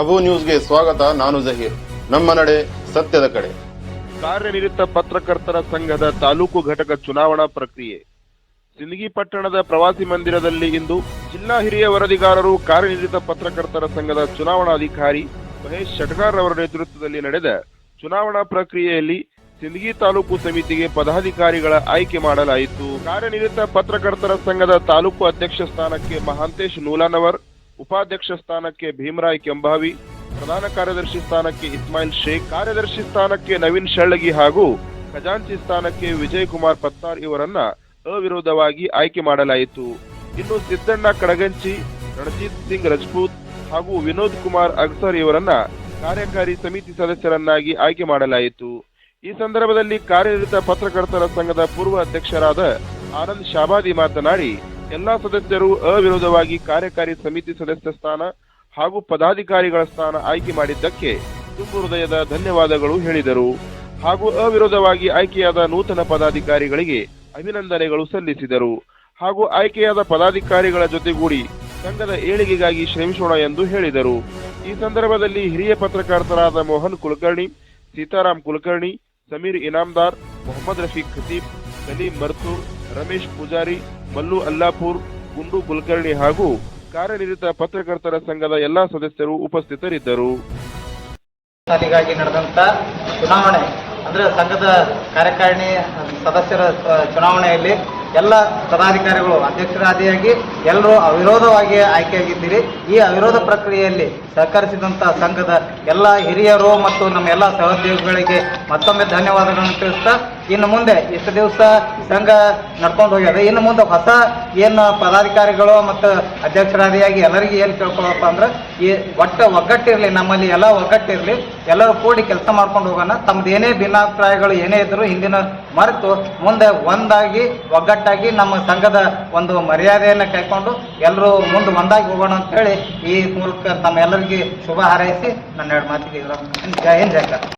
ಅಬು ನ್ಯೂಸ್ಗೆ ಸ್ವಾಗತ, ನಾನು ಜಹೀರ್. ನಮ್ಮ ನಡೆ ಸತ್ಯದ ಕಡೆ. ಕಾರ್ಯನಿರತ ಪತ್ರಕರ್ತರ ಸಂಘದ ತಾಲೂಕು ಘಟಕ ಚುನಾವಣಾ ಪ್ರಕ್ರಿಯೆ. ಸಿಂದಗಿ ಪಟ್ಟಣದ ಪ್ರವಾಸಿ ಮಂದಿರದಲ್ಲಿ ಇಂದು ಜಿಲ್ಲಾ ಹಿರಿಯ ವರದಿಗಾರರು ಕಾರ್ಯನಿರತ ಪತ್ರಕರ್ತರ ಸಂಘದ ಚುನಾವಣಾಧಿಕಾರಿ ಮಹೇಶ್ ಶಟ್ಕಾರ್ ಅವರ ನೇತೃತ್ವದಲ್ಲಿ ನಡೆದ ಚುನಾವಣಾ ಪ್ರಕ್ರಿಯೆಯಲ್ಲಿ ಸಿಂದಗಿ ತಾಲೂಕು ಸಮಿತಿಗೆ ಪದಾಧಿಕಾರಿಗಳ ಆಯ್ಕೆ ಮಾಡಲಾಯಿತು. ಕಾರ್ಯನಿರತ ಪತ್ರಕರ್ತರ ಸಂಘದ ತಾಲೂಕು ಅಧ್ಯಕ್ಷ ಸ್ಥಾನಕ್ಕೆ ಮಹಾಂತೇಶ್ ನೂಲಾನವರ್ ಉಪಾಧ್ಯಕ್ಷ ಸ್ಥಾನಕ್ಕೆ ಭೀಮರಾಯ್ ಕೆಂಭಾವಿ, ಪ್ರಧಾನ ಕಾರ್ಯದರ್ಶಿ ಸ್ಥಾನಕ್ಕೆ ಇಸ್ಮಾಯಿಲ್ ಶೇಖ್, ಕಾರ್ಯದರ್ಶಿ ಸ್ಥಾನಕ್ಕೆ ನವೀನ್ ಶಳ್ಳಗಿ ಹಾಗೂ ಖಜಾಂಚಿ ಸ್ಥಾನಕ್ಕೆ ವಿಜಯ್ ಕುಮಾರ್ ಪತ್ತಾರ್ ಇವರನ್ನ ಅವಿರೋಧವಾಗಿ ಆಯ್ಕೆ ಮಾಡಲಾಯಿತು. ಇನ್ನು ಸಿದ್ದಣ್ಣ ಕಡಗಂಚಿ, ರಣಜಿತ್ ಸಿಂಗ್ ರಜಪೂತ್ ಹಾಗೂ ವಿನೋದ್ ಕುಮಾರ್ ಅಗ್ಸರ್ ಇವರನ್ನ ಕಾರ್ಯಕಾರಿ ಸಮಿತಿ ಸದಸ್ಯರನ್ನಾಗಿ ಆಯ್ಕೆ ಮಾಡಲಾಯಿತು. ಈ ಸಂದರ್ಭದಲ್ಲಿ ಕಾರ್ಯನಿರತ ಪತ್ರಕರ್ತರ ಸಂಘದ ಪೂರ್ವ ಅಧ್ಯಕ್ಷರಾದ ಆನಂದ್ ಶಾಬಾದಿ ಮಾತನಾಡಿ ಎಲ್ಲಾ ಸದಸ್ಯರು ಅವಿರೋಧವಾಗಿ ಕಾರ್ಯಕಾರಿ ಸಮಿತಿ ಸದಸ್ಯ ಸ್ಥಾನ ಹಾಗೂ ಪದಾಧಿಕಾರಿಗಳ ಸ್ಥಾನ ಆಯ್ಕೆ ಮಾಡಿದ್ದಕ್ಕೆ ತುಂಬು ಹೃದಯದ ಧನ್ಯವಾದಗಳು ಹೇಳಿದರು. ಹಾಗೂ ಅವಿರೋಧವಾಗಿ ಆಯ್ಕೆಯಾದ ನೂತನ ಪದಾಧಿಕಾರಿಗಳಿಗೆ ಅಭಿನಂದನೆಗಳು ಸಲ್ಲಿಸಿದರು. ಹಾಗೂ ಆಯ್ಕೆಯಾದ ಪದಾಧಿಕಾರಿಗಳ ಜೊತೆಗೂಡಿ ಸಂಘದ ಏಳಿಗೆಗಾಗಿ ಶ್ರಮಿಸೋಣ ಎಂದು ಹೇಳಿದರು. ಈ ಸಂದರ್ಭದಲ್ಲಿ ಹಿರಿಯ ಪತ್ರಕರ್ತರಾದ ಮೋಹನ್ ಕುಲಕರ್ಣಿ ಸೀತಾರಾಮ್ ಕುಲಕರ್ಣಿ, ಸಮೀರ್ ಇನಾಮ್ದಾರ್, ಮೊಹಮ್ಮದ್ ರಫೀಕ್ ಖತೀಬ್, ಸಲೀಂ ಮರ್ತೂರ್ ರಮೇಶ್ ಪೂಜಾರಿ ಮಲ್ಲು ಅಲ್ಲಾಪುರ್, ಗುಂಡು ಕುಲಕರ್ಣಿ ಹಾಗೂ ಕಾರ್ಯನಿರತ ಪತ್ರಕರ್ತರ ಸಂಘದ ಎಲ್ಲಾ ಸದಸ್ಯರು ಉಪಸ್ಥಿತರಿದ್ದರು. ಸಾಲಿಗಾಗಿ ನಡೆದಂತ ಚುನಾವಣೆ, ಅಂದ್ರೆ ಸಂಘದ ಕಾರ್ಯಕಾರಿಣಿ ಸದಸ್ಯರ ಚುನಾವಣೆಯಲ್ಲಿ ಎಲ್ಲ ಪದಾಧಿಕಾರಿಗಳು ಅಧ್ಯಕ್ಷರಾದಿಯಾಗಿ ಎಲ್ಲರೂ ಅವಿರೋಧವಾಗಿ ಆಯ್ಕೆಯಾಗಿದ್ದೀರಿ. ಈ ಅವಿರೋಧ ಪ್ರಕ್ರಿಯೆಯಲ್ಲಿ ಸಹಕರಿಸಿದಂತ ಸಂಘದ ಎಲ್ಲ ಹಿರಿಯರು ಮತ್ತು ನಮ್ಮ ಎಲ್ಲ ಸಹೋದ್ಯೋಗಿಗಳಿಗೆ ಮತ್ತೊಮ್ಮೆ ಧನ್ಯವಾದಗಳನ್ನು ತಿಳಿಸ್ತಾ ಇನ್ನು ಮುಂದೆ ಇಷ್ಟು ದಿವಸ ಸಂಘ ನಡ್ಕೊಂಡು ಹೋಗ್ಯದ ಇನ್ನು ಮುಂದೆ ಹೊಸ ಏನು ಪದಾಧಿಕಾರಿಗಳು ಮತ್ತು ಅಧ್ಯಕ್ಷರಾದಿಯಾಗಿ ಎಲ್ಲರಿಗೂ ಏನು ಕೇಳ್ಕೊಳಪ್ಪ ಅಂದ್ರೆ ಈ ಒಟ್ಟ ಒಗ್ಗಟ್ಟಿರಲಿ, ನಮ್ಮಲ್ಲಿ ಎಲ್ಲ ಒಗ್ಗಟ್ಟಿರಲಿ, ಎಲ್ಲರೂ ಕೂಡಿ ಕೆಲಸ ಮಾಡ್ಕೊಂಡು ಹೋಗೋಣ. ತಮ್ಮದೇನೇ ಏನೇ ಭಿನ್ನಾಭಿಪ್ರಾಯಗಳು ಏನೇ ಇದ್ದರೂ ಹಿಂದಿನ ಮರೆತು ಮುಂದೆ ಒಂದಾಗಿ, ಒಗ್ಗಟ್ಟಾಗಿ ನಮ್ಮ ಸಂಘದ ಒಂದು ಮರ್ಯಾದೆಯನ್ನು ಕೈಕೊಂಡು ಎಲ್ಲರೂ ಮುಂದೆ ಒಂದಾಗಿ ಹೋಗೋಣ ಅಂತ ಹೇಳಿ ಈ ಮೂಲಕ ತಮ್ಮೆಲ್ಲರಿಗೆ ಶುಭ ಹಾರೈಸಿ ನನ್ನ ಎರಡು ಮಾತಿಗೆ ಜಯ ಹಿಂದ್, ಜೈ ಕರ್ನಾಟಕ.